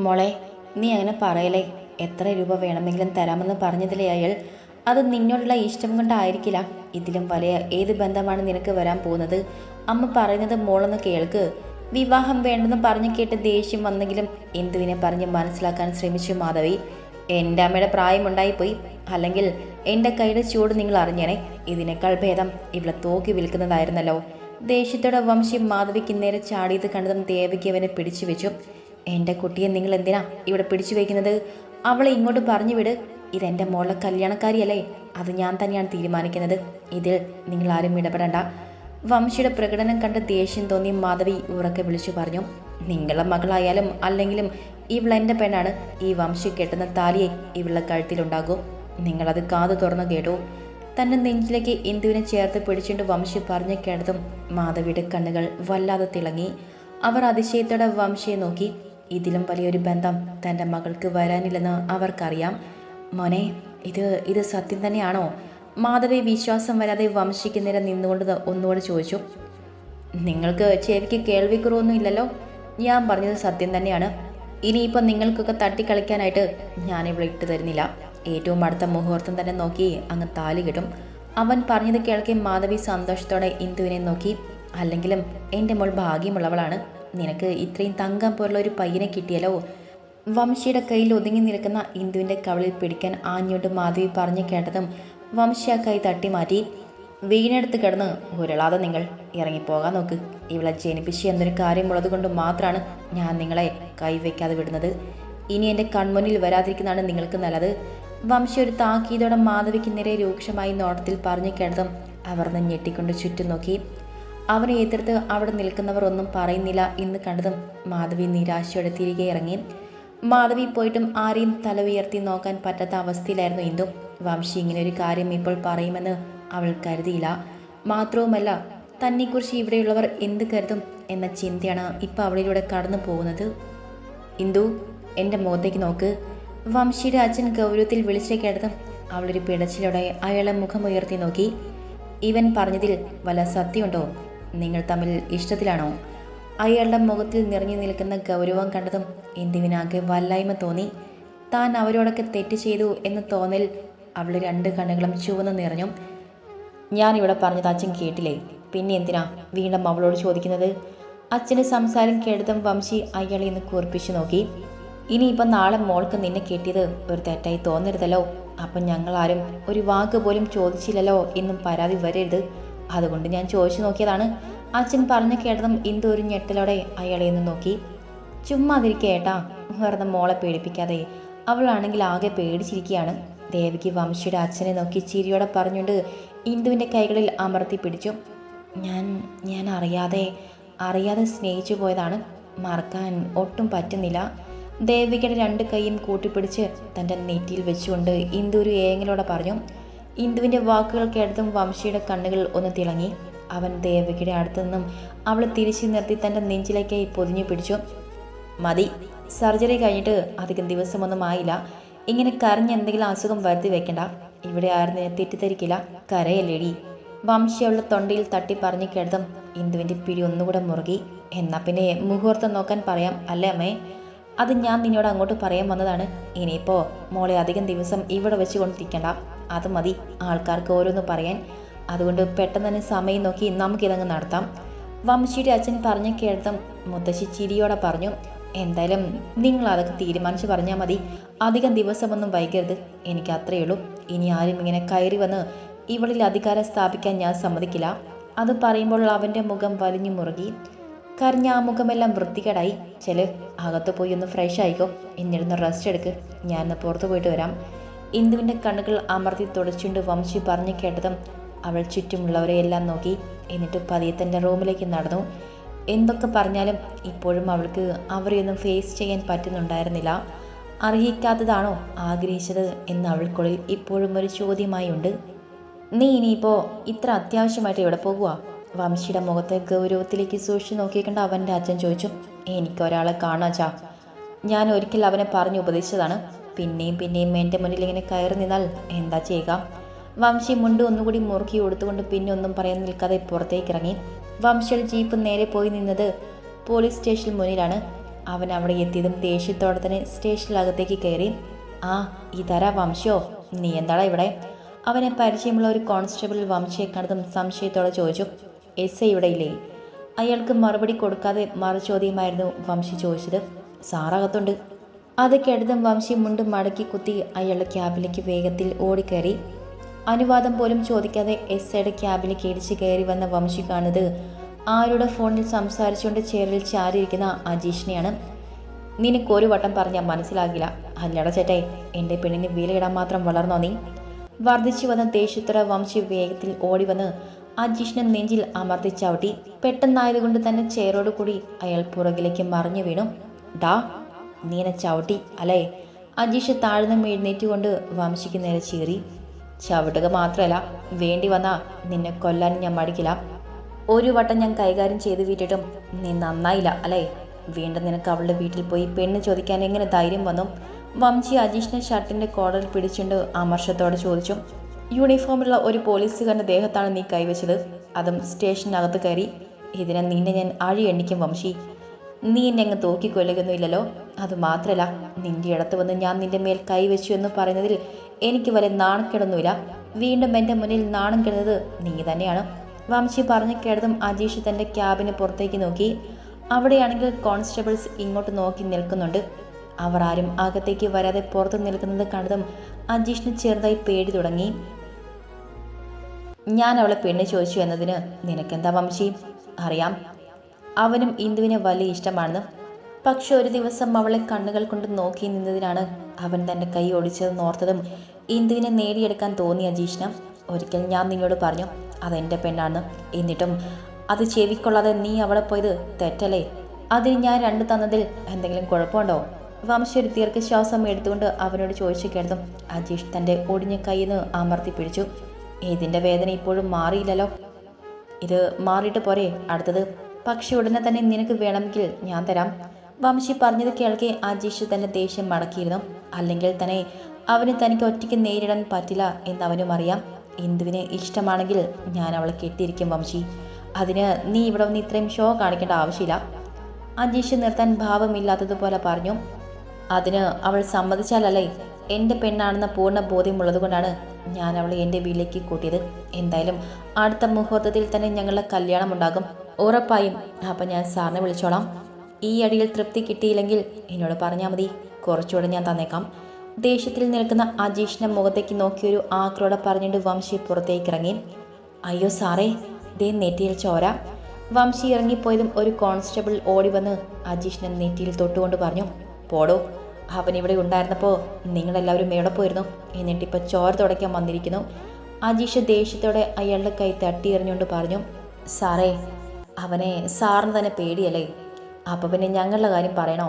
മോളെ നീ അങ്ങനെ പറയലേ എത്ര രൂപ വേണമെങ്കിലും തരാമെന്ന് പറഞ്ഞതിലേ അയാൾ അത് നിന്നോടുള്ള ഇഷ്ടം കൊണ്ടായിരിക്കില്ല. ഇതിലും വലിയ ഏത് ബന്ധമാണ് നിനക്ക് വരാൻ പോകുന്നത്? അമ്മ പറയുന്നത് മോളൊന്ന് കേൾക്ക്. വിവാഹം വേണ്ടെന്ന് പറഞ്ഞു കേട്ട് ദേഷ്യം വന്നെങ്കിലും എന്തുവിനെ പറഞ്ഞ് മനസ്സിലാക്കാൻ ശ്രമിച്ചു മാധവി. എന്റെ അമ്മയുടെ പ്രായമുണ്ടായിപ്പോയി അല്ലെങ്കിൽ എന്റെ കൈയുടെ ചൂട് നിങ്ങൾ അറിഞ്ഞേനെ. ഇതിനേക്കാൾ ഭേദം ഇവിടെ തോക്കി വിൽക്കുന്നതായിരുന്നല്ലോ. ദേഷ്യത്തോടെ വംശി മാധവിക്ക് നേരെ ചാടിയത് കണ്ടതും ദേവിക്ക് അവനെ പിടിച്ചു വെച്ചു. എന്റെ കുട്ടിയെ നിങ്ങൾ എന്തിനാ ഇവിടെ പിടിച്ചു വയ്ക്കുന്നത് അവളെ ഇങ്ങോട്ട് പറഞ്ഞു വിട്. ഇതെന്റെ മോളെ കല്യാണക്കാരിയല്ലേ. അത് ഞാൻ തന്നെയാണ് തീരുമാനിക്കുന്നത്. ഇതിൽ നിങ്ങൾ ആരും ഇടപെടണ്ട. വംശിയുടെ പ്രകടനം കണ്ട് ദേഷ്യം തോന്നി മാധവി ഉറക്കെ വിളിച്ചു പറഞ്ഞു. നിങ്ങളെ മകളായാലും അല്ലെങ്കിലും ഇവളെന്റെ പെണ്ണാണ്. ഈ വംശി കെട്ടുന്ന താലിയെ ഇവളുടെ കഴുത്തിലുണ്ടാകും നിങ്ങളത് കാതു തുറന്നു കേട്ടു. തന്നെ നെഞ്ചിലേക്ക് ഇന്ദുവിനെ ചേർത്ത് പിടിച്ചുകൊണ്ട് വംശി പറഞ്ഞു കേട്ടതും മാധവിയുടെ കണ്ണുകൾ വല്ലാതെ തിളങ്ങി. അവർ അതിശയത്തോടെ വംശിയെ നോക്കി. ഇതിലും വലിയൊരു ബന്ധം തന്റെ മകൾക്ക് വരാനില്ലെന്ന് അവർക്കറിയാം. മോനെ ഇത് ഇത് സത്യം തന്നെയാണോ? മാധവി വിശ്വാസം വരാതെ വംശിക്കുന്നേരം നേരെ നിന്നുകൊണ്ട് ഒന്നുകൂടെ ചോദിച്ചു. നിങ്ങൾക്ക് ചെവിക്ക് കേൾവിക്കുറവൊന്നും ഇല്ലല്ലോ? ഞാൻ പറഞ്ഞത് സത്യം തന്നെയാണ്. ഇനിയിപ്പോൾ നിങ്ങൾക്കൊക്കെ തട്ടിക്കളിക്കാനായിട്ട് ഞാനിവിടെ ഇട്ട് തരുന്നില്ല. ഏറ്റവും അടുത്ത മുഹൂർത്തം തന്നെ നോക്കി അങ്ങ് താലി കിട്ടും. അവൻ പറഞ്ഞത് കേൾക്കെ മാധവി സന്തോഷത്തോടെ ഇന്ദുവിനെ നോക്കി. അല്ലെങ്കിലും എന്റെ മോൾ ഭാഗ്യമുള്ളവളാണ്. നിനക്ക് ഇത്രയും തങ്കം പോലുള്ള ഒരു പയ്യനെ കിട്ടിയല്ലോ. വംശിയുടെ കയ്യിൽ ഒതുങ്ങി നിൽക്കുന്ന ഇന്ദുവിന്റെ കവളിൽ പിടിക്കാൻ ആഞ്ഞോട്ട് മാധവി പറഞ്ഞു കേട്ടതും വംശി ആ കൈ തട്ടി മാറ്റി. വീണെടുത്ത് കിടന്ന് ഉരുളാതെ നിങ്ങൾ ഇറങ്ങിപ്പോകാൻ നോക്ക്. ഇവളെ ജനിപ്പിച്ച് എന്നൊരു കാര്യമുള്ളത് കൊണ്ട് മാത്രമാണ് ഞാൻ നിങ്ങളെ കൈവയ്ക്കാതെ വിടുന്നത്. ഇനി എന്റെ കൺമുന്നിൽ വരാതിരിക്കുന്നതാണ് നിങ്ങൾക്ക് നല്ലത്. വംശി ഒരു താക്കീതോടെ മാധവിക്ക് നേരെ രൂക്ഷമായി നോട്ടത്തിൽ പറഞ്ഞു കേട്ടതും അവർ ഞെട്ടിക്കൊണ്ട് ചുറ്റും നോക്കി. അവനെ എതിർത്ത് അവിടെ നിൽക്കുന്നവർ ഒന്നും പറയുന്നില്ല എന്ന് കണ്ടതും മാധവി നിരാശയോടെ തിരികെ ഇറങ്ങി. മാധവി പോയിട്ടും ആരെയും തല ഉയർത്തി നോക്കാൻ പറ്റാത്ത അവസ്ഥയിലായിരുന്നു ഇന്ദു. വംശി ഇങ്ങനെ ഒരു കാര്യം ഇപ്പോൾ പറയുമെന്ന് അവൾ കരുതിയില്ല. മാത്രവുമല്ല തന്നെക്കുറിച്ച് ഇവിടെയുള്ളവർ എന്ത് കരുതും എന്ന ചിന്തയാണ് ഇപ്പോൾ അവളിലൂടെ കടന്നു പോകുന്നത്? ഇന്ദു എന്റെ മുഖത്തേക്ക് നോക്ക്. വംശിയുടെ അച്ഛൻ ഗൗരവത്തിൽ വിളിച്ചു അവളൊരു പിടച്ചിലോടെ അയാളെ മുഖമുയർത്തി നോക്കി. ഇവൻ പറഞ്ഞതിൽ വല്ല സത്യമുണ്ടോ? നിങ്ങൾ തമ്മിൽ ഇഷ്ടത്തിലാണോ? അയാളുടെ മുഖത്തിൽ നിറഞ്ഞു നിൽക്കുന്ന ഗൗരവം കണ്ടതും എന്തുവിനാകെ വല്ലായ്മ തോന്നി. താൻ അവരോടൊക്കെ തെറ്റ് ചെയ്തു എന്ന് തോന്നൽ അവൾ രണ്ട് കണ്ണുകളും ചുവന്ന് നിറഞ്ഞു. ഞാനിവിടെ പറഞ്ഞത് അച്ഛൻ കേട്ടില്ലേ? പിന്നെ എന്തിനാ വീണ്ടും അവളോട് ചോദിക്കുന്നത്? അച്ഛന്റെ സംസാരം കേട്ടതും വംശി അയാളെ ഇന്ന് കുറിപ്പിച്ചു നോക്കി. ഇനിയിപ്പം നാളെ മോൾക്ക് നിന്നെ കെട്ടിയത് ഒരു തെറ്റായി തോന്നരുതല്ലോ. അപ്പം ഞങ്ങളാരും ഒരു വാക്ക് പോലും ചോദിച്ചില്ലല്ലോ എന്നും പരാതി വരരുത്. അതുകൊണ്ട് ഞാൻ ചോദിച്ചു നോക്കിയതാണ്. അച്ഛൻ പറഞ്ഞു കേട്ടതും ഇന്ദു ഒരു ഞെട്ടലോടെ അയാളെ നിന്ന് നോക്കി. ചുമ്മാ അതിരിക്കേട്ടാ വെറുതെ മോളെ പേടിപ്പിക്കാതെ. അവളാണെങ്കിൽ ആകെ പേടിച്ചിരിക്കുകയാണ്. ദേവിക്ക് വംശിയുടെ അച്ഛനെ നോക്കി ചിരിയോടെ പറഞ്ഞുകൊണ്ട് ഇന്ദുവിന്റെ കൈകളിൽ അമർത്തി പിടിച്ചു. ഞാൻ ഞാൻ അറിയാതെ അറിയാതെ സ്നേഹിച്ചു പോയതാണ്. മറക്കാൻ ഒട്ടും പറ്റുന്നില്ല. ദേവികയുടെ രണ്ട് കൈയും കൂട്ടിപ്പിടിച്ച് തന്റെ നെറ്റിയിൽ വെച്ചുകൊണ്ട് ഇന്ദു ഒരു ഏങ്ങലോടെ പറഞ്ഞു. ഇന്ദുവിന്റെ വാക്കുകൾ കേട്ടതും വംശിയുടെ കണ്ണുകൾ ഒന്ന് തിളങ്ങി. അവൻ ദേവകിയുടെ അടുത്തു നിന്നും അവളെ തിരിച്ചു നിർത്തി തന്റെ നെഞ്ചിലേക്കായി പൊതിഞ്ഞു പിടിച്ചു. മതി. സർജറി കഴിഞ്ഞിട്ട് അധികം ദിവസമൊന്നും ആയില്ല. ഇങ്ങനെ കരഞ്ഞ് എന്തെങ്കിലും അസുഖം വരുത്തി വെക്കണ്ട. ഇവിടെ ആരും നിന്നെ തെറ്റിദ്ധരിക്കില്ല. കരയല്ലേടി. വംശിയുള്ള തൊണ്ടയിൽ തട്ടി പറഞ്ഞു കേട്ടതും ഇന്ദുവിന്റെ പിടി ഒന്നുകൂടെ മുറുകി. എന്നാൽ പിന്നെ മുഹൂർത്തം നോക്കാൻ പറയാം അല്ലേ അമ്മേ? അത് ഞാൻ നിന്നോട് അങ്ങോട്ട് പറയാൻ വന്നതാണ്. ഇനിയിപ്പോൾ മോളെ അധികം ദിവസം ഇവിടെ വെച്ച് കൊണ്ടിരിക്കണ്ട അത് മതി ആൾക്കാർക്ക് ഓരോന്ന് പറയാൻ. അതുകൊണ്ട് പെട്ടെന്ന് തന്നെ സമയം നോക്കി നമുക്കിതങ്ങ് നടത്താം. വംശിയുടെ അച്ഛൻ പറഞ്ഞ കേൾത്തം മുത്തശ്ശി ചിരിയോടെ പറഞ്ഞു എന്തായാലും നിങ്ങൾ അതൊക്കെ തീരുമാനിച്ച് പറഞ്ഞാൽ മതി. അധികം ദിവസമൊന്നും വൈകരുത്. എനിക്ക് അത്രയേ ഉള്ളൂ. ഇനി ആരും ഇങ്ങനെ കയറി വന്ന് ഇവളിൽ അധികാരം സ്ഥാപിക്കാൻ ഞാൻ സമ്മതിക്കില്ല. അത് പറയുമ്പോൾ അവന്റെ മുഖം വലിഞ്ഞു മുറുകി. കരഞ്ഞ ആ മുഖമെല്ലാം വൃത്തികേടായി. ചെൽ അകത്ത് പോയി ഒന്ന് ഫ്രഷ് ആയിക്കോ. എന്നിരുന്ന് റെസ്റ്റ് എടുക്ക്. ഞാൻ ഇന്ന് പുറത്തു പോയിട്ട് വരാം. ഇന്ദുവിന്റെ കണ്ണുകൾ അമർത്തി തുടച്ചുകൊണ്ട് വംശി പറഞ്ഞു കേട്ടതും അവൾ ചുറ്റുമുള്ളവരെ എല്ലാം നോക്കി. എന്നിട്ട് പതിയെ തന്റെ റൂമിലേക്ക് നടന്നു. എന്തൊക്കെ പറഞ്ഞാലും ഇപ്പോഴും അവൾക്ക് അവരെയൊന്നും ഫേസ് ചെയ്യാൻ പറ്റുന്നുണ്ടായിരുന്നില്ല. അർഹിക്കാത്തതാണോ ആഗ്രഹിച്ചത് എന്ന് അവൾക്കുള്ളിൽ ഇപ്പോഴും ഒരു ചോദ്യമായി ഉണ്ട് നീ ഇനിയിപ്പോൾ ഇത്ര അത്യാവശ്യമായിട്ട് ഇവിടെ പോകുക വംശിയുടെ മുഖത്തെ ഗൗരവത്തിലേക്ക് സൂക്ഷിച്ചു നോക്കിയിക്കൊണ്ട് അവന്റെ അച്ഛൻ ചോദിച്ചു എനിക്ക് ഒരാളെ കാണാച്ചാ ഞാൻ ഒരിക്കൽ അവനെ പറഞ്ഞു ഉപദേശിച്ചതാണ്. പിന്നെയും പിന്നെയും എന്റെ മുന്നിൽ ഇങ്ങനെ കയറി നിന്നാൽ എന്താ ചെയ്യുക? വംശി മുണ്ട് ഒന്നുകൂടി മുറുക്കി കൊടുത്തുകൊണ്ട് പിന്നെ ഒന്നും പറയാൻ നിൽക്കാതെ പുറത്തേക്ക് ഇറങ്ങി. വംശിയുടെ ജീപ്പ് നേരെ പോയി നിന്നത് പോലീസ് സ്റ്റേഷന് മുന്നിലാണ്. അവൻ അവിടെ എത്തിയതും ദേഷ്യത്തോടെ തന്നെ സ്റ്റേഷനിലകത്തേക്ക് കയറി. ആ ഇതാരാ വംശോ നീ എന്താടാ ഇവിടെ? അവനെ പരിചയമുള്ള ഒരു കോൺസ്റ്റബിൾ വംശയെ കണ്ടതും സംശയത്തോടെ ചോദിച്ചു എസ് ഐ ഇവിടെ ഇല്ലേ അയാൾക്ക് മറുപടി കൊടുക്കാതെ മറു ചോദ്യമായിരുന്നു വംശി ചോദിച്ചത്. സാറകത്തുണ്ട്. അത് കെടുതും വംശി മുണ്ടും മടക്കി കുത്തി അയാളുടെ ക്യാബിലേക്ക് വേഗത്തിൽ ഓടിക്കയറി. അനുവാദം പോലും ചോദിക്കാതെ എസ് ഐയുടെ ക്യാബിലേക്ക് ഇടിച്ച് കയറി വന്ന വംശി കാണുന്നത് ആരുടെ ഫോണിൽ സംസാരിച്ചുകൊണ്ട് ചേറിൽ ചാരിയിരിക്കുന്ന അജീഷിനെയാണ്. നിനക്കൊരു വട്ടം പറഞ്ഞാൽ മനസ്സിലാകില്ല. അല്ലട ചേട്ടേ എന്റെ പെണ്ണിന് വിലയിടാൻ മാത്രം വളർന്നോ നീ? വർദ്ധിച്ചു വന്ന ദേഷ്യത്തോടെ വംശി വേഗത്തിൽ ഓടി വന്ന് അജീഷിനെ നെഞ്ചിൽ അമർത്തി ചവിട്ടി പെട്ടെന്നായതുകൊണ്ട് തന്നെ ചേറോട് കൂടി അയാൾ പുറകിലേക്ക് മറിഞ്ഞു വീണു. ഡാ നീനെ ചവിട്ടി അല്ലേ? അജീഷ് താഴ്ന്ന് എഴുന്നേറ്റുകൊണ്ട് വംശിക്ക് നേരെ ചീറി. ചവിട്ടുക മാത്രമല്ല വേണ്ടി വന്നാ നിന്നെ കൊല്ലാൻ ഞാൻ മടിക്കില്ല. ഒരു വട്ടം ഞാൻ കൈകാര്യം ചെയ്ത് വിട്ടിട്ടും നീ നന്നായില്ല അല്ലേ? വീണ്ടും നിനക്ക് അവളുടെ വീട്ടിൽ പോയി പെണ്ണ് ചോദിക്കാൻ എങ്ങനെ ധൈര്യം വന്നു? വംശി അജീഷിനെ ഷർട്ടിന്റെ കോളറിൽ പിടിച്ചുകൊണ്ട് അമർഷത്തോടെ ചോദിച്ചു. യൂണിഫോമിലുള്ള ഒരു പോലീസുകാരന്റെ ദേഹത്താണ് നീ കൈവച്ചത്. അതും സ്റ്റേഷനകത്ത് കയറി. ഇതിനെ നിന്നെ ഞാൻ അഴി എണ്ണിക്കും വംശി. നീ എന്നെ അങ്ങ് തോക്കിക്കൊല്ലുകയൊന്നുമില്ലല്ലോ. അത് മാത്രമല്ല നിന്റെ ഇടത്ത് വന്ന് ഞാൻ നിന്റെ മേൽ കൈവച്ചു എന്ന് പറയുന്നതിൽ എനിക്ക് വരെ നാണക്കേടൊന്നുമില്ല. വീണ്ടും എന്റെ മുന്നിൽ നാണം കിടന്നത് നീ തന്നെയാണ്. വംശി പറഞ്ഞു കേട്ടതും അജീഷ് തന്റെ ക്യാബിന് പുറത്തേക്ക് നോക്കി. അവിടെയാണെങ്കിൽ കോൺസ്റ്റബിൾസ് ഇങ്ങോട്ട് നോക്കി നിൽക്കുന്നുണ്ട്. അവർ ആരും അകത്തേക്ക് വരാതെ പുറത്ത് നിൽക്കുന്നത് കണ്ടതും അജീഷിന് ചെറുതായി പേടി തുടങ്ങി. ഞാൻ അവളെ പെണ്ണ് ചോദിച്ചു എന്നതിന് നിനക്കെന്താ വംശി അറിയാം. അവനും ഇന്ദുവിനെ വലിയ ഇഷ്ടമാണെന്ന്. പക്ഷെ ഒരു ദിവസം അവളെ കണ്ണുകൾ കൊണ്ട് നോക്കി നിന്നതിനാണ് അവൻ തന്റെ കൈ ഒടിച്ചതെന്ന് ഓർത്തതും ഇന്ദുവിനെ നേടിയെടുക്കാൻ തോന്നിയ അജീഷിന് ഒരിക്കൽ ഞാൻ നിന്നോട് പറഞ്ഞു അതെന്റെ പെണ്ണാണ്. എന്നിട്ടും അത് ചെവിക്കൊള്ളാതെ നീ അവളെ പോയത് തെറ്റല്ലേ? അതിന് ഞാൻ രണ്ട് തന്നതിൽ എന്തെങ്കിലും കുഴപ്പമുണ്ടോ? വംശി ഒരു ദീർഘശ്വാസം എടുത്തുകൊണ്ട് അവനോട് ചോദിച്ചു കേട്ടതും അജീഷ് തന്റെ ഒടിഞ്ഞ കയ്യിൽ നിന്ന് അമർത്തി പിടിച്ചു. ഇതിന്റെ വേദന ഇപ്പോഴും മാറിയില്ലല്ലോ. ഇത് മാറിയിട്ട് പോരെ അടുത്തത്. പക്ഷെ ഉടനെ തന്നെ നിനക്ക് വേണമെങ്കിൽ ഞാൻ തരാം. വംശി പറഞ്ഞത് കേൾക്കെ അജീഷ് തന്നെ ദേഷ്യം മടക്കിയിരുന്നു. അല്ലെങ്കിൽ തന്നെ അവന് തനിക്ക് ഒറ്റയ്ക്ക് നേരിടാൻ പറ്റില്ല എന്ന് അവനും അറിയാം. ഇന്ദുവിന് ഇഷ്ടമാണെങ്കിൽ ഞാൻ അവളെ കെട്ടിയിരിക്കും വംശി. അതിന് നീ ഇവിടെ വന്ന് ഇത്രയും ഷോ കാണിക്കേണ്ട ആവശ്യമില്ല. അജീഷ് നിർത്താൻ ഭാവമില്ലാത്തതുപോലെ പറഞ്ഞു. അതിന് അവൾ സമ്മതിച്ചാലല്ലേ? എന്റെ പെണ്ണാണെന്ന പൂർണ ബോധ്യമുള്ളതുകൊണ്ടാണ് ഞാൻ അവളെ എന്റെ വീട്ടിലേക്ക് കൂട്ടിയത്. എന്തായാലും അടുത്ത മുഹൂർത്തത്തിൽ തന്നെ ഞങ്ങളുടെ കല്യാണം ഉണ്ടാകും. ഉറപ്പായും. അപ്പം ഞാൻ സാറിനെ വിളിച്ചോളാം. ഈ അടിയിൽ തൃപ്തി കിട്ടിയില്ലെങ്കിൽ എന്നോട് പറഞ്ഞാൽ മതി. കുറച്ചുകൂടെ ഞാൻ തന്നേക്കാം. ദേഷ്യത്തിൽ നിൽക്കുന്ന അജീഷിന്റെ മുഖത്തേക്ക് നോക്കിയൊരു ആക്രോടെ പറഞ്ഞിട്ട് വംശി പുറത്തേക്ക് ഇറങ്ങി. അയ്യോ സാറേ ദേ നെറ്റിയിൽ ചോര. വംശി ഇറങ്ങിപ്പോയതും ഒരു കോൺസ്റ്റബിൾ ഓടി വന്ന് അജീഷിനെ നെറ്റിയിൽ തൊട്ടുകൊണ്ട് പറഞ്ഞു പോടോ അവൻ ഇവിടെ ഉണ്ടായിരുന്നപ്പോൾ നിങ്ങളെല്ലാവരും മേടെ പോയിരുന്നു. എന്നിട്ടിപ്പോൾ ചോര തുടയ്ക്കാൻ വന്നിരിക്കുന്നു. അജീഷ് ദേഷ്യത്തോടെ അയാളുടെ കൈ തട്ടി എറിഞ്ഞുകൊണ്ട് പറഞ്ഞു സാറേ അവനെ സാറിന് തന്നെ പേടിയല്ലേ? അപ്പോൾ പിന്നെ ഞങ്ങളുടെ കാര്യം പറയണോ?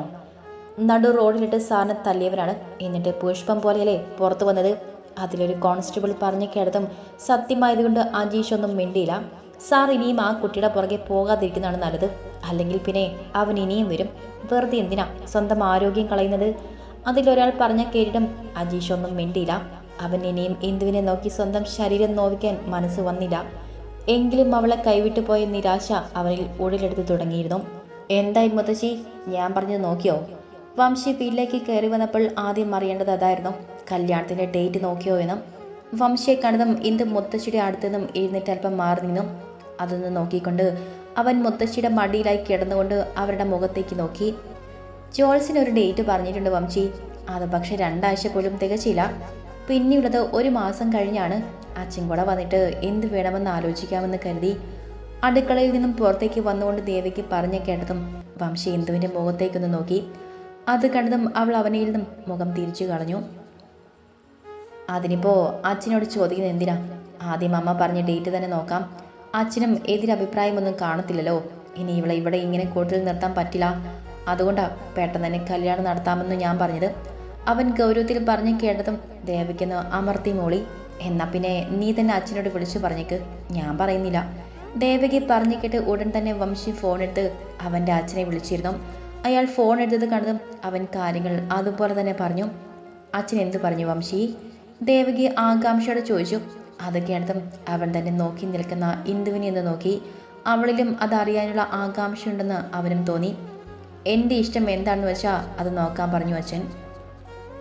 നടു റോഡിലിട്ട് സാറിനെ തല്ലിയവരാണ് എന്നിട്ട് പുഷ്പം പോലെയല്ലേ പുറത്തു വന്നത്? അതിലൊരു കോൺസ്റ്റബിൾ പറഞ്ഞു കേട്ടതും സത്യമായതുകൊണ്ട് അജീഷ് ഒന്നും മിണ്ടിയില്ല. സാർ ഇനിയും ആ കുട്ടിയുടെ പുറകെ പോകാതിരിക്കുന്നതാണ് നല്ലത്. അല്ലെങ്കിൽ പിന്നെ അവൻ ഇനിയും വരും. വെറുതെ എന്തിനാ സ്വന്തം ആരോഗ്യം കളയുന്നത്? അതിലൊരാൾ പറഞ്ഞ കേട്ടിട്ടും അജീഷ് ഒന്നും മിണ്ടിയില്ല. അവൻ ഇനിയും ഇന്ദുവിനെ നോക്കി സ്വന്തം ശരീരം നോവിക്കാൻ മനസ്സ് വന്നില്ല. എങ്കിലും അവളെ കൈവിട്ടു പോയ നിരാശ അവനിൽ ഉടലെടുത്ത് തുടങ്ങിയിരുന്നു. എന്തായി മുത്തശ്ശി? ഞാൻ പറഞ്ഞു നോക്കിയോ? വംശി വീട്ടിലേക്ക് കയറി വന്നപ്പോൾ ആദ്യം അറിയേണ്ടത് അതായിരുന്നു. കല്യാണത്തിന്റെ ഡേറ്റ് നോക്കിയോ എന്നും. വംശിയെ കണ്ടതും ഇന്ദു മുത്തശ്ശിയുടെ അടുത്തു നിന്നും എഴുന്നേറ്റ് അല്പം മാറി നിന്നും. അതൊന്ന് നോക്കിക്കൊണ്ട് അവൻ മുത്തശ്ശിയുടെ മടിയിലായി കിടന്നുകൊണ്ട് അവരുടെ മുഖത്തേക്ക് നോക്കി. ജോൾസിന് ഒരു ഡേറ്റ് പറഞ്ഞിട്ടുണ്ട് വംശി. അത് പക്ഷെ രണ്ടാഴ്ച പോലും തികച്ചില്ല. പിന്നെയുള്ളത് ഒരു മാസം കഴിഞ്ഞാണ്. അച്ഛൻ കൂടെ വന്നിട്ട് എന്ത് വേണമെന്ന് ആലോചിക്കാമെന്ന് കരുതി അടുക്കളയിൽ നിന്നും പുറത്തേക്ക് വന്നുകൊണ്ട് ദേവിക്ക് പറഞ്ഞു കേട്ടതും വംശി ഇന്ദുവിന്റെ മുഖത്തേക്കൊന്ന് നോക്കി. അത് കണ്ടതും അവൾ അവനിൽ നിന്നും മുഖം തിരിച്ചു കളഞ്ഞു. അതിനിപ്പോൾ അച്ഛനോട് ചോദിക്കുന്നത് എന്തിനാ? ആദ്യം അമ്മ പറഞ്ഞ ഡേറ്റ് തന്നെ നോക്കാം. അച്ഛനും എതിരഭിപ്രായമൊന്നും കാണത്തില്ലല്ലോ. ഇനി ഇവളെ ഇവിടെ ഇങ്ങനെ കൂട്ടിൽ നിർത്താൻ പറ്റില്ല. അതുകൊണ്ടാ പെട്ടെന്ന് തന്നെ കല്യാണം നടത്താമെന്ന് ഞാൻ പറഞ്ഞത്. അവൻ ഗൗരവത്തിൽ പറഞ്ഞു കേട്ടതും ദേവയ്ക്കെന്ന് അമർത്തി മോളി. എന്നാ പിന്നെ നീ തന്നെ അച്ഛനോട് വിളിച്ചു പറഞ്ഞേക്ക്. ഞാൻ പറയുന്നില്ല. ദേവകി പറഞ്ഞു കേട്ട് ഉടൻ തന്നെ വംശി ഫോണെടുത്ത് അവന്റെ അച്ഛനെ വിളിച്ചിരുന്നു. അയാൾ ഫോൺ എടുത്തത് കണ്ടതും അവൻ കാര്യങ്ങൾ അതുപോലെ തന്നെ പറഞ്ഞു. അച്ഛൻ എന്തു പറഞ്ഞു വംശി? ദേവകി ആകാംക്ഷയോടെ ചോദിച്ചു. അത് കേട്ടതും അവൻ തന്നെ നോക്കി നിൽക്കുന്ന ഇന്ദുവിനെ എന്ന് നോക്കി. അവളിലും അതറിയാനുള്ള ആകാംക്ഷയുണ്ടെന്ന് അവനും തോന്നി. എന്റെ ഇഷ്ടം എന്താണെന്ന് വെച്ചാൽ അത് നോക്കാൻ പറഞ്ഞു അച്ഛൻ.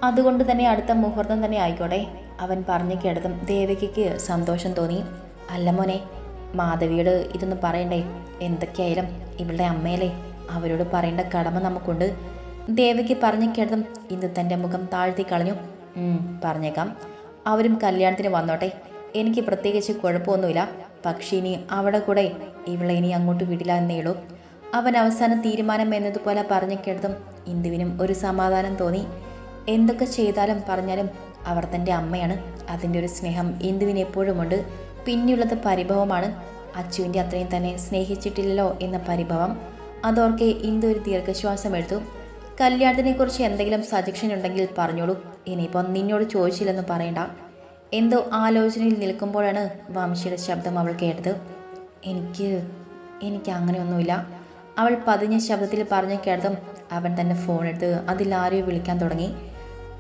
അതുകൊണ്ട് തന്നെ അടുത്ത മുഹൂർത്തം തന്നെ ആയിക്കോട്ടെ അവൻ പറഞ്ഞു കേട്ടതും ദേവകിക്ക് സന്തോഷം തോന്നി. അല്ല മോനെ മാധവിയോട് ഇതൊന്നും പറയണ്ടേ? എന്തൊക്കെയായാലും ഇവളുടെ അമ്മയല്ലേ? അവരോട് പറയേണ്ട കടമ നമുക്കുണ്ട്. ദേവയ്ക്ക് പറഞ്ഞു കേട്ടതും ഇന്ന് തന്റെ മുഖം താഴ്ത്തി കളഞ്ഞു. "ഉം, പറഞ്ഞേക്കാം. അവരും കല്യാണത്തിന് വന്നോട്ടെ. എനിക്ക് പ്രത്യേകിച്ച് കുഴപ്പമൊന്നുമില്ല. പക്ഷേ ഇനി അവിടെ കൂടെ ഇവളെ ഇനി അങ്ങോട്ട് വിടില്ല എന്നേ ഉള്ളൂ. അവൻ അവസാന തീരുമാനം എന്നതുപോലെ പറഞ്ഞു കേട്ടതും ഇന്ദുവിനും ഒരു സമാധാനം തോന്നി. എന്തൊക്കെ ചെയ്താലും പറഞ്ഞാലും അവർ തന്റെ അമ്മയാണ്. അതിന്റെ ഒരു സ്നേഹം ഇന്ദുവിന് എപ്പോഴുമുണ്ട് പിന്നെയുള്ളത് പരിഭവമാണ്. അച്ചുവിന്റെ അത്രയും തന്നെ സ്നേഹിച്ചിട്ടില്ലല്ലോ എന്ന പരിഭവം. അതോർക്കെ ഇന്ദു ഒരു ദീർഘശ്വാസം എടുത്തു. കല്യാണത്തിനെക്കുറിച്ച് എന്തെങ്കിലും സജഷൻ ഉണ്ടെങ്കിൽ പറഞ്ഞോളൂ. ഇനിയിപ്പം നിന്നോട് ചോദിച്ചില്ലെന്ന് പറയണ്ട. എന്തോ ആലോചനയിൽ നിൽക്കുമ്പോഴാണ് വംശിയുടെ ശബ്ദം അവൾ കേട്ടത്. എനിക്ക് എനിക്ക് അങ്ങനെയൊന്നുമില്ല. അവൾ പതിഞ്ഞ ശബ്ദത്തിൽ പറഞ്ഞു കേട്ടതും അവൻ തന്നെ ഫോൺ എടുത്ത് ആരെയും വിളിക്കാൻ തുടങ്ങി.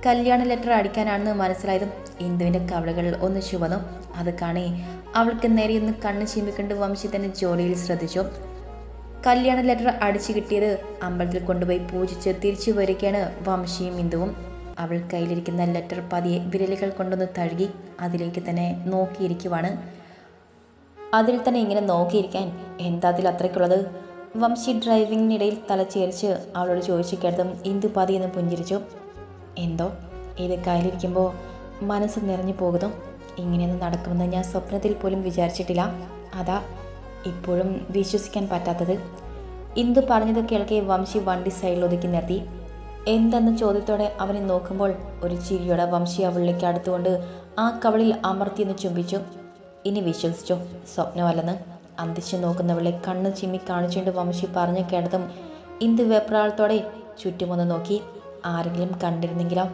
കല്യാണ ലെറ്റർ അടിക്കാനാണെന്ന് മനസ്സിലായതും ഇന്ദുവിന്റെ കവളകൾ ഒന്ന് ചുവന്നു. അത് കാണി അവൾക്ക് നേരെ ഒന്ന് കണ്ണ് ചിമ്മിക്കൊണ്ട് വംശി തന്നെ ജോലിയിൽ ശ്രദ്ധിച്ചു. കല്യാണ ലെറ്റർ അടിച്ചു കിട്ടിയത് അമ്പലത്തിൽ കൊണ്ടുപോയി പൂജിച്ച് തിരിച്ചു വരികയാണ് വംശിയും ഇന്ദുവും. അവൾ കയ്യിലിരിക്കുന്ന ലെറ്റർ പതിയെ വിരലുകൾ കൊണ്ടൊന്ന് തഴുകി അതിലേക്ക് തന്നെ നോക്കിയിരിക്കുവാണ്. അതിൽ തന്നെ ഇങ്ങനെ നോക്കിയിരിക്കാൻ എന്താ അതിൽ അത്രയ്ക്കുള്ളത്? വംശി ഡ്രൈവിങ്ങിനിടയിൽ തലച്ചേരിച്ച് അവളോട് ചോദിച്ചു കേട്ടതും ഇന്ദു പതിയെന്ന് പുഞ്ചിരിച്ചു. എന്തോ? ഇത് കയ്യിലിരിക്കുമ്പോൾ മനസ്സ് നിറഞ്ഞു പോകുന്നു. ഇങ്ങനെയൊന്നും നടക്കുമെന്ന് ഞാൻ സ്വപ്നത്തിൽ പോലും വിചാരിച്ചിട്ടില്ല. അതാ ഇപ്പോഴും വിശ്വസിക്കാൻ പറ്റാത്തത്. ഇന്ദു പറഞ്ഞത് കേൾക്കെ വംശി വണ്ടി സൈഡിൽ ഒതുക്കി നിർത്തി. എന്തെന്ന ചോദ്യത്തോടെ അവനെ നോക്കുമ്പോൾ ഒരു ചിരിയോടെ വംശി അവളിലേക്ക് അടുത്തുകൊണ്ട് ആ കവളിൽ അമർത്തിയെന്ന് ചുംബിച്ചു. ഇനി വിശ്വസിച്ചോ? സ്വപ്നമല്ലെന്ന്. അന്തിച്ചു നോക്കുന്നവളെ കണ്ണ് ചിമ്മി കാണിച്ചുകൊണ്ട് വംശി പറഞ്ഞു കേട്ടതും ഇന്ദു വെപ്രാളത്തോടെ ചുറ്റുമൊന്ന് നോക്കി. ആരെങ്കിലും കണ്ടിരുന്നെങ്കിലോ?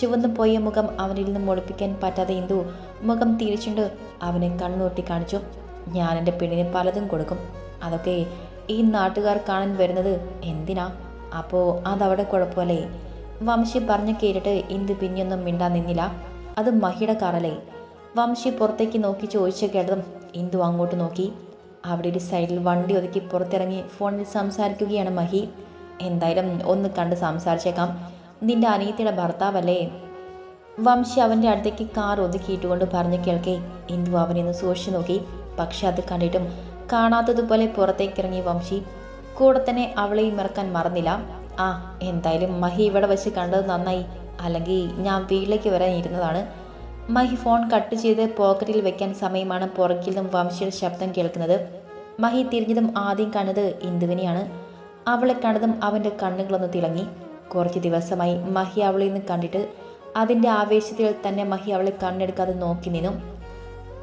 ചുവന്നു പോയ മുഖം അവനിൽ നിന്ന് ഒളിപ്പിക്കാൻ പറ്റാതെ ഇന്ദു മുഖം തിരിച്ചുണ്ട് അവനെ കണ്ണുകൊട്ടി കാണിച്ചു. ഞാൻ എന്റെ പെണ്ണിന് പലതും കൊടുക്കും. അതൊക്കെ ഈ നാട്ടുകാർ കാണാൻ വരുന്നത് എന്തിനാ? അപ്പോൾ അതവിടെ കുഴപ്പമല്ലേ? വംശി പറഞ്ഞു കേട്ടിട്ട് ഇന്ദു പിന്നെയൊന്നും മിണ്ടാൻ നിന്നില്ല. അത് മഹിയുടെ കാറല്ലേ? വംശി പുറത്തേക്ക് നോക്കി ചോദിച്ച കേട്ടതും ഇന്ദു അങ്ങോട്ട് നോക്കി. അവിടെ ഒരു സൈഡിൽ വണ്ടി ഒതുക്കി പുറത്തിറങ്ങി ഫോണിൽ സംസാരിക്കുകയാണ് മഹി. എന്തായാലും ഒന്ന് കണ്ട് സംസാരിച്ചേക്കാം. നിന്റെ അനിയത്തിയുടെ ഭർത്താവല്ലേ? വംശി അവന്റെ അടുത്തേക്ക് കാർ ഒതുക്കിയിട്ടുകൊണ്ട് പറഞ്ഞു കേൾക്കെ. ഇന്ദു അവനെ ഒന്ന് സൂക്ഷിച്ചു നോക്കി. പക്ഷെ അത് കണ്ടിട്ടും കാണാത്തതുപോലെ പുറത്തേക്കിറങ്ങി വംശി. കൂടെ തന്നെ അവളെയും ഇറക്കാൻ മറന്നില്ല. ആ എന്തായാലും മഹി ഇവിടെ വെച്ച് കണ്ടത് നന്നായി. അല്ലെങ്കിൽ ഞാൻ വീട്ടിലേക്ക് വരാൻ ഇരുന്നതാണ് മഹി ഫോൺ കട്ട് ചെയ്ത് പോക്കറ്റിൽ വെക്കാൻ സമയമാണ് പുറകിൽ നിന്നും വംശിയുടെ ശബ്ദം കേൾക്കുന്നത്. മഹി തിരിഞ്ഞതും ആദ്യം കണ്ടത് ഇന്ദുവിനെയാണ്. അവളെ കണ്ടതും അവന്റെ കണ്ണുകളൊന്ന് തിളങ്ങി. കുറച്ച് ദിവസമായി മഹി അവളിൽ നിന്ന് കണ്ടിട്ട് അതിന്റെ ആവേശത്തിൽ തന്നെ മഹി അവളെ കണ്ണെടുക്കാതെ നോക്കി നിന്നു.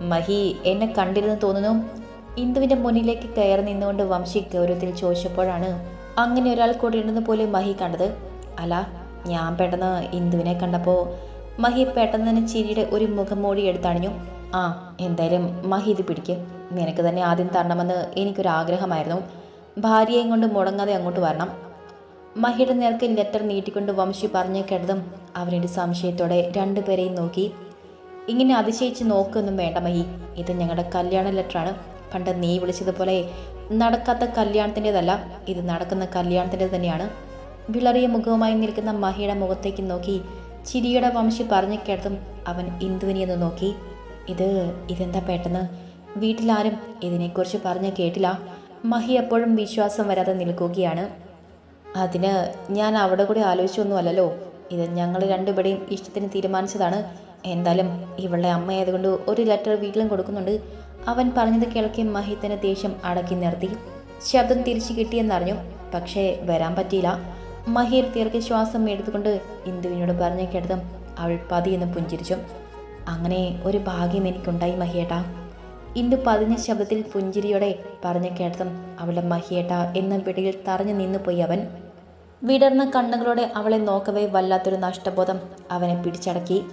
മഹി എന്നെ കണ്ടിരുന്ന് തോന്നുന്നു. ഇന്ദുവിന്റെ മുന്നിലേക്ക് കയറി നിന്നുകൊണ്ട് വംശി ഗൗരവത്തിൽ ചോദിച്ചപ്പോഴാണ് അങ്ങനെ ഒരാൾ കൂടിയുണ്ടെന്ന് പോലെ മഹി കണ്ടത്. അല്ല ഞാൻ പെട്ടെന്ന് ഇന്ദുവിനെ കണ്ടപ്പോൾ മഹി പെട്ടെന്ന് തന്നെ ചിരിയുടെ ഒരു മുഖം മൂടി എടുത്തണിഞ്ഞു. ആ എന്തായാലും മഹി ഇത് പിടിക്ക്. നിനക്ക് തന്നെ ആദ്യം തരണമെന്ന് എനിക്കൊരാഗ്രഹമായിരുന്നു. ഭാര്യയെയും കൊണ്ട് മുടങ്ങാതെ അങ്ങോട്ട് വരണം. മഹിയുടെ നേർക്ക് ലെറ്റർ നീട്ടിക്കൊണ്ട് വംശി പറഞ്ഞു കേട്ടതും അവനൊരു സംശയത്തോടെ രണ്ടുപേരെയും നോക്കി. ഇങ്ങനെ അതിശയിച്ച് നോക്കൊന്നും വേണ്ട മഹി. ഇത് ഞങ്ങളുടെ കല്യാണ ലെറ്ററാണ്. പണ്ട് നീ വിളിച്ചതുപോലെ നടക്കാത്ത കല്യാണത്തിന്റെതല്ല ഇത് നടക്കുന്ന കല്യാണത്തിന്റെ തന്നെയാണ്. വിളറിയ മുഖവുമായി നിൽക്കുന്ന മഹിയുടെ മുഖത്തേക്ക് നോക്കി ചിരിയുടെ വംശി പറഞ്ഞു കേട്ടതും അവൻ ഇന്ദുവിനെയൊന്ന് നോക്കി. ഇത് ഇതെന്താ പെട്ടെന്ന്? വീട്ടിലാരും ഇതിനെക്കുറിച്ച് പറഞ്ഞ് കേട്ടില്ല. മഹി എപ്പോഴും വിശ്വാസം വരാതെ നിൽക്കുകയാണ്. അതിന് ഞാൻ അവിടെ കൂടി ആലോചിച്ചൊന്നുമല്ലല്ലോ. ഇത് ഞങ്ങൾ രണ്ടുപേരെയും ഇഷ്ടത്തിന് തീരുമാനിച്ചതാണ്. എന്തായാലും ഇവളുടെ അമ്മയായതുകൊണ്ട് ഒരു ലെറ്റർ വീട്ടിലും കൊടുക്കുന്നുണ്ട്. അവൻ പറഞ്ഞത് കേൾക്കി മഹിത്തിന് ദേഷ്യം അടക്കി നിർത്തി. ശബ്ദം തിരിച്ചു കിട്ടിയെന്നറിഞ്ഞു. പക്ഷേ വരാൻ പറ്റിയില്ല. മഹീർ ശ്വാസം എടുത്തുകൊണ്ട് ഇന്ദുവിനോട് പറഞ്ഞ കേട്ടതും അവൾ പതിയെന്ന് പുഞ്ചിരിച്ചു. അങ്ങനെ ഒരു ഭാഗ്യം എനിക്കുണ്ടായി മഹിയേട്ടാ ഇന്ദു പതിഞ്ഞ ശബ്ദത്തിൽ പുഞ്ചിരിയോടെ പറഞ്ഞ കേട്ടതും അവളുടെ മഹിയേട്ട എന്ന പിടിയിൽ തറഞ്ഞു നിന്നുപോയി അവൻ. വിടർന്ന കണ്ണുകളോടെ അവളെ നോക്കവേ വല്ലാത്തൊരു നഷ്ടബോധം അവനെ പിടിച്ചടക്കി.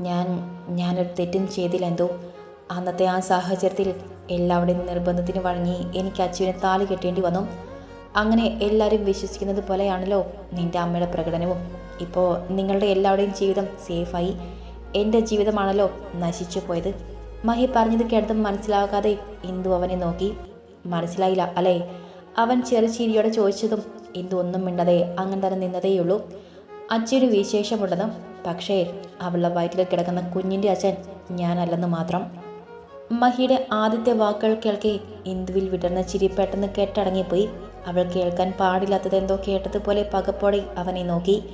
ഞാൻ ഞാനൊരു തെറ്റും ചെയ്തില്ല എന്തോ അന്നത്തെ ആ സാഹചര്യത്തിൽ എല്ലാവരുടെയും നിർബന്ധത്തിന് വഴങ്ങി എനിക്ക് അച്ഛനെ താലി കെട്ടേണ്ടി വന്നു. അങ്ങനെ എല്ലാവരും വിശ്വസിക്കുന്നത് പോലെയാണല്ലോ നിന്റെ അമ്മയുടെ പ്രകടനവും. ഇപ്പോൾ നിങ്ങളുടെ എല്ലാവരുടെയും ജീവിതം സേഫായി. എന്റെ ജീവിതമാണല്ലോ നശിച്ചു പോയത്. മഹി പറഞ്ഞത് കേട്ടതും മനസ്സിലാകാതെ ഇന്ദു അവനെ നോക്കി. മനസ്സിലായില്ല അല്ലേ? അവൻ ചെറിയ ചിരിയോടെ ചോദിച്ചതും ഇന്ദു ഒന്നും മിണ്ടാതെ അങ്ങനെ തന്നെ നിന്നതേയുള്ളൂ. അച്ഛന് വിശേഷമുള്ളതും പക്ഷേ അവളുടെ വയറ്റിൽ കിടക്കുന്ന കുഞ്ഞിന്റെ അച്ഛൻ ഞാനല്ലെന്ന് മാത്രം. മഹിയുടെ ആദ്യത്തെ വാക്കുകൾ കേൾക്കെ ഇന്ദുവിൽ വിടർന്ന ചിരി പെട്ടെന്ന് കെട്ടടങ്ങിപ്പോയി. അവൾ കേൾക്കാൻ പാടില്ലാത്തതെന്തോ കേട്ടതുപോലെ പകപ്പോടെ അവനെ നോക്കി.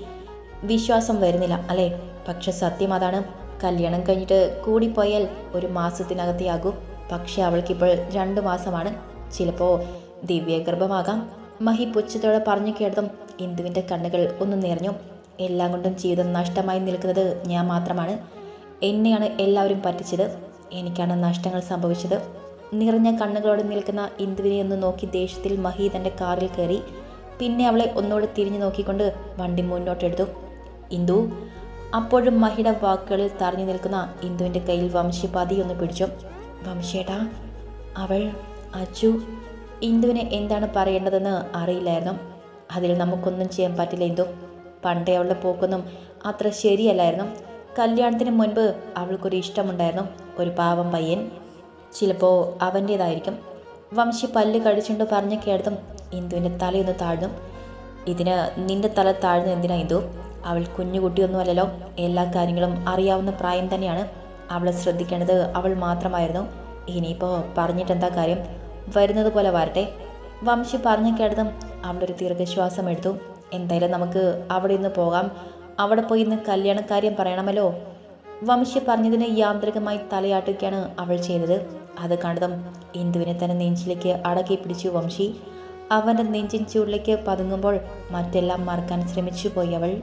വിശ്വാസം വരുന്നില്ല അല്ലേ? പക്ഷെ സത്യം അതാണ്. കല്യാണം കഴിഞ്ഞിട്ട് കൂടിപ്പോയാൽ ഒരു മാസത്തിനകത്തെയാകും. പക്ഷെ അവൾക്കിപ്പോൾ രണ്ട് മാസമാണ്. ചിലപ്പോൾ ദിവ്യഗർഭമാകാം. മഹി പുച്ഛത്തോടെ പറഞ്ഞു കേട്ടതും ഇന്ദുവിന്റെ കണ്ണുകൾ ഒന്ന് നിറഞ്ഞു. എല്ലാം കൊണ്ടും ജീവിതം നഷ്ടമായി നിൽക്കുന്നത് ഞാൻ മാത്രമാണ്. എന്നെയാണ് എല്ലാവരും പറ്റിച്ചത്. എനിക്കാണ് നഷ്ടങ്ങൾ സംഭവിച്ചത്. നിറഞ്ഞ കണ്ണുകളോടെ നിൽക്കുന്ന ഇന്ദുവിനെ ഒന്ന് നോക്കി ദേഷ്യത്തിൽ മഹി തന്റെ കാറിൽ കയറി പിന്നെ അവളെ ഒന്നുകൂടെ തിരിഞ്ഞു നോക്കിക്കൊണ്ട് വണ്ടി മുന്നോട്ടെടുത്തു. ഇന്ദു അപ്പോഴും മഹിയുടെ വാക്കുകളിൽ തറഞ്ഞു നിൽക്കുന്ന ഇന്ദുവിന്റെ കയ്യിൽ വംശി ഒന്ന് പിടിച്ചു. വംശേട്ടാ അവൾ അച്ചു. ഇന്ദുവിനെ എന്താണ് പറയേണ്ടതെന്ന് അറിയില്ലായിരുന്നു. അതിൽ നമുക്കൊന്നും ചെയ്യാൻ പറ്റില്ല ഇന്ദു. പണ്ടേ അവളുടെ പോക്കൊന്നും അത്ര ശരിയല്ലായിരുന്നു. കല്യാണത്തിന് മുൻപ് അവൾക്കൊരു ഇഷ്ടമുണ്ടായിരുന്നു. ഒരു പാവം പയ്യൻ. ചിലപ്പോൾ അവന്റേതായിരിക്കും വംശി പല്ല് കടിച്ചുകൊണ്ട് പറഞ്ഞ കേട്ടതും ഇന്ദുവിന്റെ തലയൊന്ന് താഴ്ന്നു. ഇതിന് നിന്റെ തല താഴ്ന്നു എന്തിനാ ഇന്ദു? അവൾ കുഞ്ഞുകുട്ടിയൊന്നുമല്ലല്ലോ. എല്ലാ കാര്യങ്ങളും അറിയാവുന്ന പ്രായം തന്നെയാണ്. അവളെ ശ്രദ്ധിക്കേണ്ടത് അവൾ മാത്രമായിരുന്നു. ഇനിയിപ്പോൾ പറഞ്ഞിട്ടെന്താ കാര്യം? വരുന്നത് പോലെ വരട്ടെ. വംശി പറഞ്ഞു കേട്ടതും അവളൊരു ദീർഘശ്വാസം എടുത്തു എന്തായാലും നമുക്ക് അവിടെ ഇന്ന് പോകാം. അവിടെ പോയി ഇന്ന് കല്യാണക്കാര്യം പറയണമല്ലോ. വംശി പറഞ്ഞതിന് യാന്ത്രികമായി തലയാട്ടുകയാണ് അവൾ ചെയ്തത്. അത് കണ്ടതും ഇന്ദുവിനെ തന്നെ നെഞ്ചിലേക്ക് അടക്കി പിടിച്ചു വംശി. അവന്റെ നെഞ്ചിൻ ചൂടിലേക്ക് പതുങ്ങുമ്പോൾ മറ്റെല്ലാം മറക്കാൻ ശ്രമിച്ചു പോയി അവൾ.